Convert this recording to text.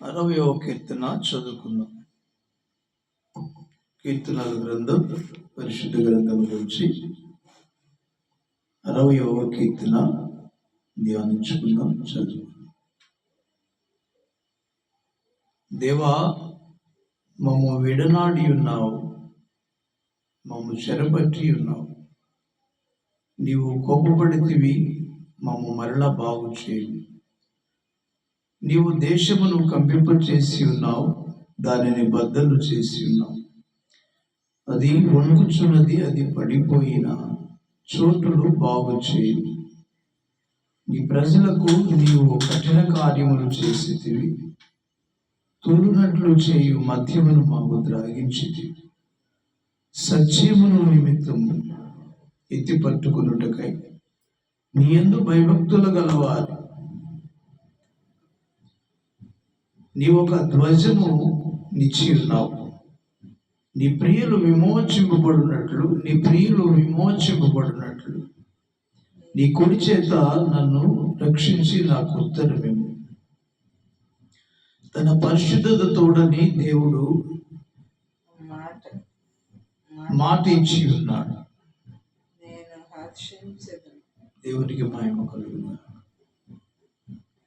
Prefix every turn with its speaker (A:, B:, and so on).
A: అరవయో కీర్తన చదువుకుందాం. కీర్తనల గ్రంథం పరిశుద్ధ గ్రంథం గురించి అరవయవ కీర్తన ధ్యానించుకుందాం చదువు దేవా మమ్ము విడనాడి ఉన్నావు మమ్ము చెరపట్టి ఉన్నావు. నీవు కోపపడితివి మమ్ము మరలా బాగు చేయవు నీవు దేశమును కంపింప చేసి ఉన్నావు దానిని బద్దలు చేసి ఉన్నావు. అది వణుకుచున్నది అది పడిపోయిన చోటులు బాగు చేయు. నీ ప్రజలకు నీవు కఠిన కార్యములు చేసితివి. తూలునట్లు చేయు మద్యమును మాకు ద్రాగించితి సత్యమును నిమిత్తము ఎత్తి పట్టుకున్నటకై నీ ఎందు భయభక్తులు గలవారు నీ ఒక ధ్వజము నిచ్చి ఉన్నావు. నీ ప్రియులు విమోచింపబడినట్లు నీ ప్రియులు విమోచింపబడినట్లు. నీ కుడి చేత నన్ను రక్షించి నాకు ఉత్తరమేము తన పరిశుద్ధత తోడని దేవుడు
B: మాట
A: ఇచ్చి ఉన్నాడు. దేవునికి మహిమ కలుగును.